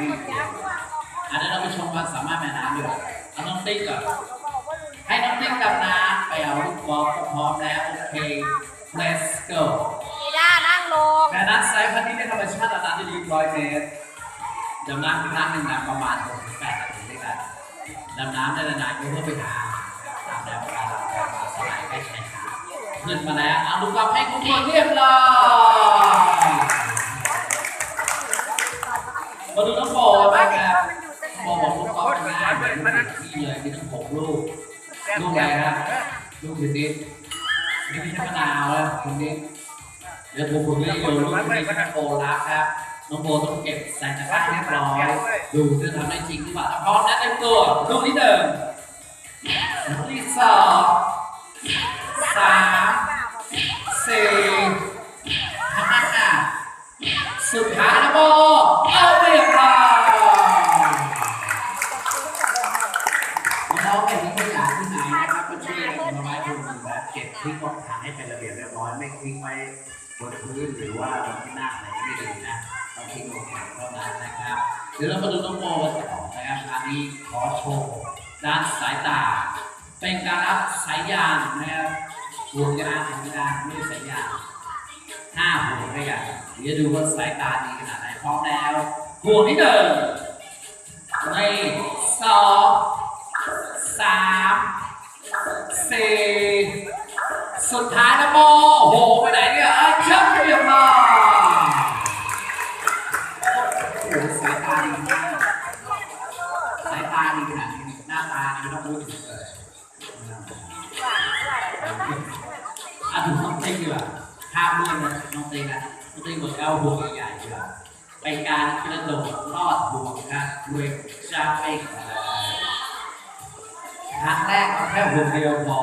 นี่อันนั้นเราไปชมความสามารถแม่น้ำดีกว่าเอาน้องติ๊กก่อนให้น้องติ๊กดำน้ำไปเอาลูกบอลพร้อมแล้วโอเค let's go อีด้านั่งลงแม่น้ำไซส์พันนี้ในธรรมชาติดำน้ำได้ดีร้อยเมตรดำน้ำครั้งหนึ่งนะประมาณ6-8นาทีด้วยกันดำน้ำได้นานๆก็เพื่อไปหาตามแนวการเราจะมาสลายใกล้ชายหาดขึ้นมาแล้วเอาลูกบอลให้คุณคนเรียบร้อย นลูกที่เลยมีทั้งหกลูกลูกอะไรครับลูกอยู่นี่นี่ไม่ใช่มะนาวแล้วคุณนี่เดี๋ยวผมผมเรียกโยนลูกนี้ให้น้องโบรับครับน้องโบต้องเก็บใส่ตะกร้าเรียบร้อยดูจะทำได้จริงหรือเปล่าพร้อมนะเต็มตัวลูกที่หนึ่งลูกที่สองสามสี่ห้าสุดท้ายนะโบเอาเรียบร้อย น้องเป็นตัวอย่างที่ไหนนะครับก็ช่วยกันมาไว้ดูแบบเก็บทิ้งบนถังให้เป็นระเบียบเรียบร้อยไม่ทิ้งไว้บนพื้นหรือว่าบนที่หน้าไหนไม่ดีนะต้องทิ้งลงถังเท่านั้นนะครับเดี๋ยวเรามาดูน้องโบกันต่อนะครับอันนี้ขอโชว์ด้านสายตา เป็นการรับสายยางนะครับห่วงยางห่วงยาไม่ใช่สายยางห้าห่วงด้วยกันเดี๋ยวดูว่าสายตาดีขนาดไหนพร้อมแล้วห่วงที่หนึ่งใน สี่สุดท้ายนะโบโหไปไหนเนี่ยเอ้ยเชับเรียบร้อยโอ้โหสายตาดีมากสายตาดีขนาดนี้หน้าตานี่ไม่ต้องพูดถึงเลยอะถึงน้องเต้งดีกว่าภาพรวมนะน้องเต้งนะน้องเต้บอกเอาห่วงใหญ่ๆดีกว่าเป็นการกระโดดลอดห่วงครับด้วยจาเป้ง ครั้งแรกเอาแค่ห่วงเดียวพอ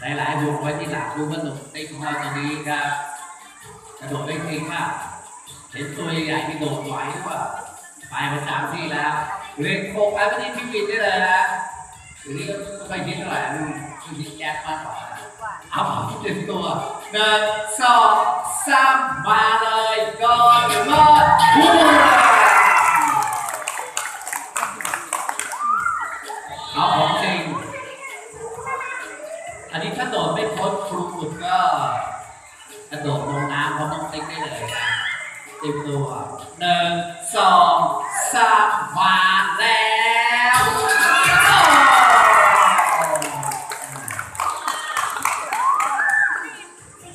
หลายๆห่วงไว้ที่หลังดูว่าหนุ่มเต้ของเราตอนนี้ครับกระโดดได้จริงมากเห็นตัวใหญ่ๆที่โดดไหวหรือเปล่าไปประจำที่แล้วเรียนโคไปไม่ได้พิจิตรได้เลยนะทีนี้ก็ไม่ค่อยคิดเท่าไหร่นะคือคิดแก๊ปมากกว่าเอาเตรียมตัวหนึ่งสองสามมาเลยก่อนเมื่อพูเอาของจริง อันนี้ถ้าโดดไม่พ้นครูฝึกก็กระโดดลงน้ำเพราะต้องติ๊กได้เลยนะตรียมตัวหนึ่งสองสามมาแล้วโอ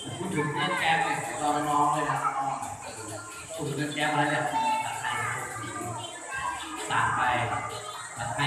้พูดถึงเรื่องแก๊ปเนี่ยเราน้องเลยนะพูดถึงเรื่องแก๊ปอะไรเนี่ยตัดไทยตัดไป